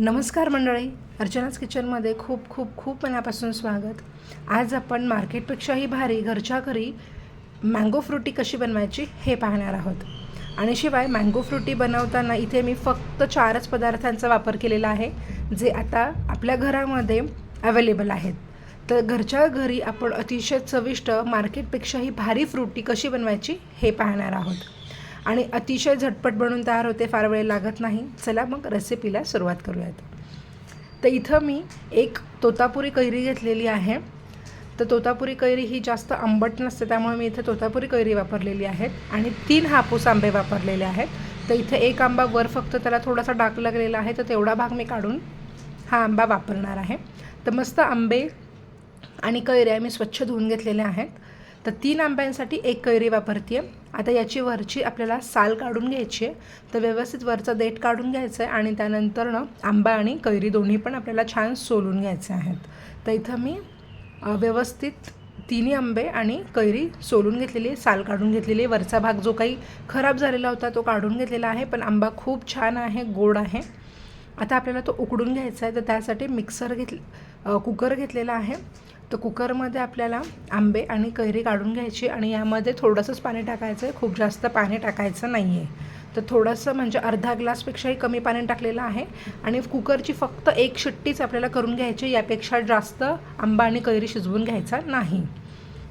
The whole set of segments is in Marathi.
नमस्कार मंडळी अर्चनाच किचनमध्ये खूप खूप खूप मनापासून स्वागत. आज आपण मार्केटपेक्षाही भारी घरच्या घरी मँगो फ्रुटी कशी बनवायची हे पाहणार आहोत. आणि शिवाय मँगो फ्रुटी बनवताना इथे मी फक्त चारच पदार्थांचा वापर केलेला आहे जे आता आपल्या घरामध्ये अवेलेबल आहेत. तर घरच्या घरी आपण अतिशय चविष्ट मार्केटपेक्षाही भारी फ्रुटी कशी बनवायची हे पाहणार आहोत. आणि अतिशय झटपट बनून तयार होते फार वेळ लागत नाही. चला मग रेसिपीला सुरुवात करूयात. तर इथं मी एक तोतापुरी कैरी घेतलेली आहे. तर तोतापुरी कैरी ही जास्त आंबट नसते त्यामुळे मी इथे तोतापुरी कैरी वापरलेली आहेत आणि तीन हापूस आंबे वापरलेले आहेत. तर इथे एक आंबा वर फक्त त्याला थोडासा डाक लागलेला आहे तर तेवढा भाग मी काढून हा आंबा वापरणार आहे. तर मस्त आंबे आणि कैऱ्या मी स्वच्छ धुवून घेतलेल्या आहेत. तर तीन आंब्यांसाठी एक कैरी वापरते आहे आता याची वरची आपल्याला साल काढून घ्यायची आहे. तर व्यवस्थित वरचं देठ काढून घ्यायचं आहे आणि त्यानंतर ना आंबा आणि कैरी दोन्ही पण आपल्याला छान सोलून घ्यायचे आहेत. तर इथं मी व्यवस्थित तिन्ही आंबे आणि कैरी सोलून घेतलेली आहे साल काढून घेतलेली आहे. वरचा भाग जो काही खराब झालेला होता तो काढून घेतलेला आहे पण आंबा खूप छान आहे गोड आहे. आता आपल्याला तो उकडून घ्यायचा आहे. तर त्यासाठी मिक्सर घेतले कुकर घेतलेला आहे. तर कुकरमध्ये आपल्याला आंबे आणि कैरी काढून घ्यायची आणि यामध्ये थोडंसंच पाणी टाकायचं आहे. खूप जास्त पाणी टाकायचं नाही आहे तर थोडंसं म्हणजे अर्धा ग्लासपेक्षाही कमी पाणी टाकलेलं आहे. आणि कुकरची फक्त एक शिट्टीच आपल्याला करून घ्यायची यापेक्षा जास्त आंबा आणि कैरी शिजवून घ्यायचा नाही.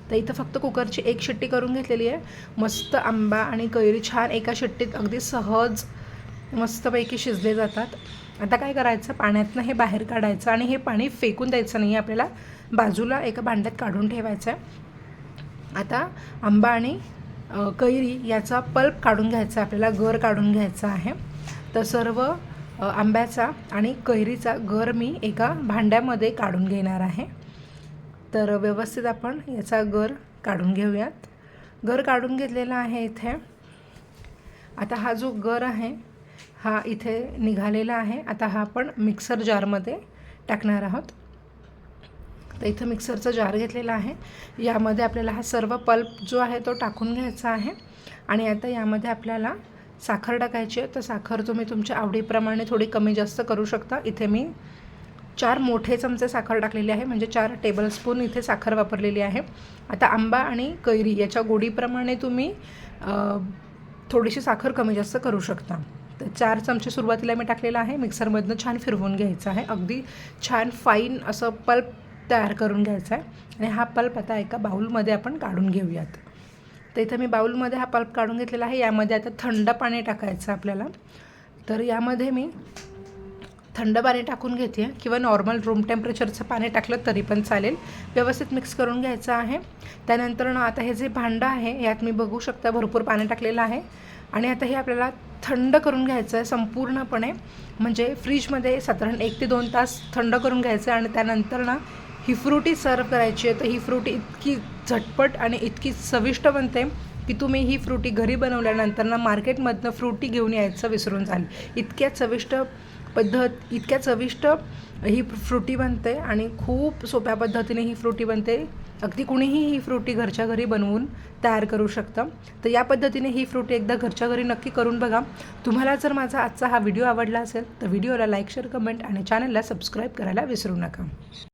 तर इथं फक्त कुकरची एक शिट्टी करून घेतलेली आहे. मस्त आंबा आणि कैरी छान एका शिट्टीत अगदी सहज मस्तपैकी शिजले जातात. आता काय करायचं? पाण्यातनं हे बाहेर काढायचं आणि हे पाणी फेकून द्यायचं नाही आपल्याला बाजूला एका भांड्यात काढून ठेवायचं आहे आता आंबा आणि कैरी याचा पल्प काढून घ्यायचा आपल्याला गर काढून घ्यायचा आहे. तर सर्व आंब्याचा आणि कैरीचा गर मी एका भांड्यामध्ये काढून घेणार आहे. तर व्यवस्थित आपण याचा गर काढून घेऊयात. गर काढून घेतलेला आहे इथे. आता हा जो गर आहे हा इथे निघालेला आहे. आता हा आपण मिक्सर जारमध्ये टाकणार आहोत. तर इथं मिक्सरचा जार घेतलेला आहे. यामध्ये आपल्याला हा सर्व पल्प जो आहे तो टाकून घ्यायचा आहे. आणि आता यामध्ये आपल्याला साखर टाकायची आहे. तर साखर तुम्ही तुमच्या आवडीप्रमाणे थोडी कमी जास्त करू शकता. इथे मी चार मोठे चमचे साखर टाकलेले आहे. म्हणजे चार टेबलस्पून इथे साखर वापरलेली आहे. आता आंबा आणि कैरी याच्या गोडीप्रमाणे तुम्ही थोडीशी साखर कमी जास्त करू शकता. तर चार चमचे सुरुवातीला मी टाकलेलं आहे. मिक्सरमधनं छान फिरवून घ्यायचं आहे. अगदी छान फाईन असं पल्प तयार करून घ्यायचा आहे. आणि हा पल्प आता एका बाऊलमध्ये आपण काढून घेऊयात. तर इथं मी बाऊलमध्ये हा पल्प काढून घेतलेला आहे. यामध्ये आता थंड पाणी टाकायचं आपल्याला. तर यामध्ये मी थंड पाणी टाकून घेते. किंवा नॉर्मल रूम टेम्परेचरचं पाणी टाकलं तरी पण चालेल. व्यवस्थित मिक्स करून घ्यायचं आहे. त्यानंतर ना आता हे जे भांडं आहे यात मी बघू शकता भरपूर पाणी टाकलेलं आहे. आणि आता हे आपल्याला थंड करून घ्यायचं आहे संपूर्णपणे. म्हणजे फ्रीजमध्ये साधारण एक ते दोन तास थंड करून घ्यायचं आहे आणि त्यानंतर ना ही फ्रुटी सर्व करायची आहे. तर ही फ्रुटी इतकी झटपट आणि इतकी चविष्ट बनते की तुम्ही ही फ्रुटी घरी बनवल्यानंतर ना मार्केटमधनं फ्रुटी घेऊन यायचं विसरून जाल. इतक्या चविष्ट पद्धत इतक्या चविष्ट ही फ्रुटी बनते आणि खूप सोप्या पद्धतीने ही फ्रुटी बनते. अगदी कुणीही ही फ्रुटी घरच्या घरी बनवून तयार करू शकतं. तर या पद्धतीने ही फ्रुटी एकदा घरच्या घरी नक्की करून बघा. तुम्हाला जर माझा आजचा हा व्हिडिओ आवडला असेल तर व्हिडिओला लाईक शेअर कमेंट आणि चॅनलला सबस्क्राईब करायला विसरू नका.